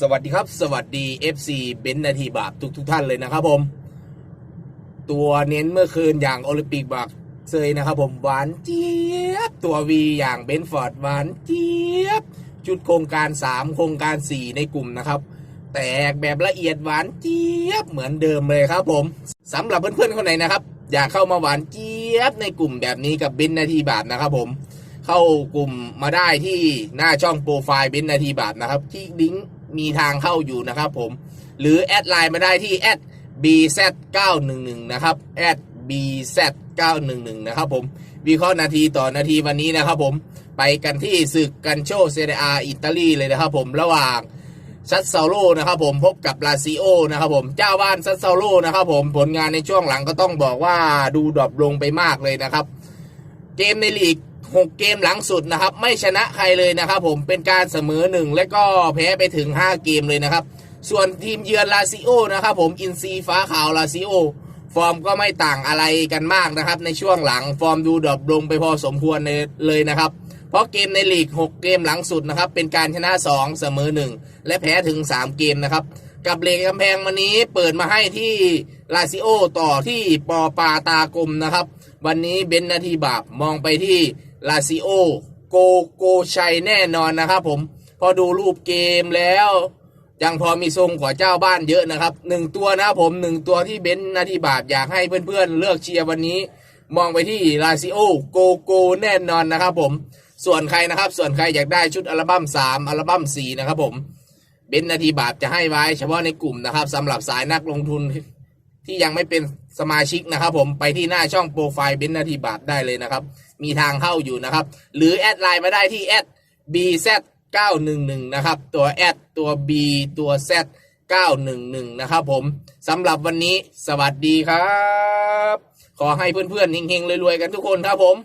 สวัสดีครับ สวัสดี FC เบนซ์นาทีบาปทุกทุกท่านเลยนะครับผม ตัวเน้นเมื่อคืนอย่างโอลิมปิกบักเซยนะครับผมหวานเจี๊ยบ ตัววีอย่างเบนฟอร์ดหวานเจี๊ยบ จุดโครงการ 3 โครงการ 4 ในกลุ่มนะครับ แตกแบบละเอียดหวานเจี๊ยบเหมือนเดิมเลยครับผมสำหรับเพื่อนๆคนไหนนะครับ อยากเข้ามาหวานเจี๊ยบในกลุ่มแบบนี้กับเบนนาทีบาปนะครับผม เข้ากลุ่มมาได้ที่หน้าช่องโปรไฟล์เบนนาทีบาทนะครับที่ลิงก์ มีทางเข้าอยู่นะครับผม หรือแอดไลน์มาได้ที่แอด bz911 นะครับแอด bz911 นะครับผมวิเคราะห์นาทีต่อนาทีวันนี้นะครับผมไปกันที่ศึกกันโชเซเรียอาอิตาลีเลยนะครับผมระหว่างซัตเซาโลนะครับผมพบกับลาซิโอนะครับผมเจ้าบ้านซัตเซาโลนะครับผมผลงานในช่วงหลังก็ต้องบอกว่าดูดรอปลงไปมากเลยนะครับ เกมในลีก 6 เกมหลังสุดนะครับ ไม่ชนะใครเลยนะครับ ผมเป็นการเสมอหนึ่งและก็แพ้ไปถึง 5 เกมเลยนะครับ ส่วนทีมเยือนลาซิโอนะครับ ผมอินซีฟ้าขาวลาซิโอฟอร์มก็ไม่ต่างอะไรกันมากนะครับ ในช่วงหลังฟอร์มดูดรอปลงไปพอสมควรเลยนะครับ เพราะเกมในลีก 6 เกมหลังสุดนะครับ เป็นการชนะ 2 เสมอ 1 และแพ้ถึง 3 เกมนะครับ กับเลกกำแพงวันนี้เปิดมาให้ที่ลาซิโอต่อที่ปอปาตากลมนะครับ วันนี้เบนนาทีบาปมองไปที่ ลาซิโอโกโกชัยแน่นอนนะครับผม พอดูรูปเกมแล้ว ยังพอมีทรงกว่าเจ้าบ้านเยอะนะครับหนึ่งตัวนะครับผมหนึ่งตัวที่เบนนาทีบาปอยากให้เพื่อนๆเลือกเชียร์วันนี้ มองไปที่ลาซิโอโกโกแน่นอนนะครับผมส่วนใครนะครับ ส่วนใครอยากได้ชุดอัลบั้ม3อัลบั้ม4นะครับผมเบนนาทีบาปจะให้ไว้เฉพาะในกลุ่มนะครับสำหรับสายนักลงทุน ที่ยังไม่เป็นสมาชิกนะครับ ผมไปที่หน้าช่องโปรไฟล์เบนนาทีบาทได้เลยนะครับ มีทางเข้าอยู่นะครับ หรือแอดไลน์มาได้ที่แอด bz 911นะครับ ตัวแอดตัว b ตัว z 911นะครับผมสำหรับวันนี้สวัสดีครับ ขอให้เพื่อนๆเฮงๆรวยๆกันทุกคนครับผม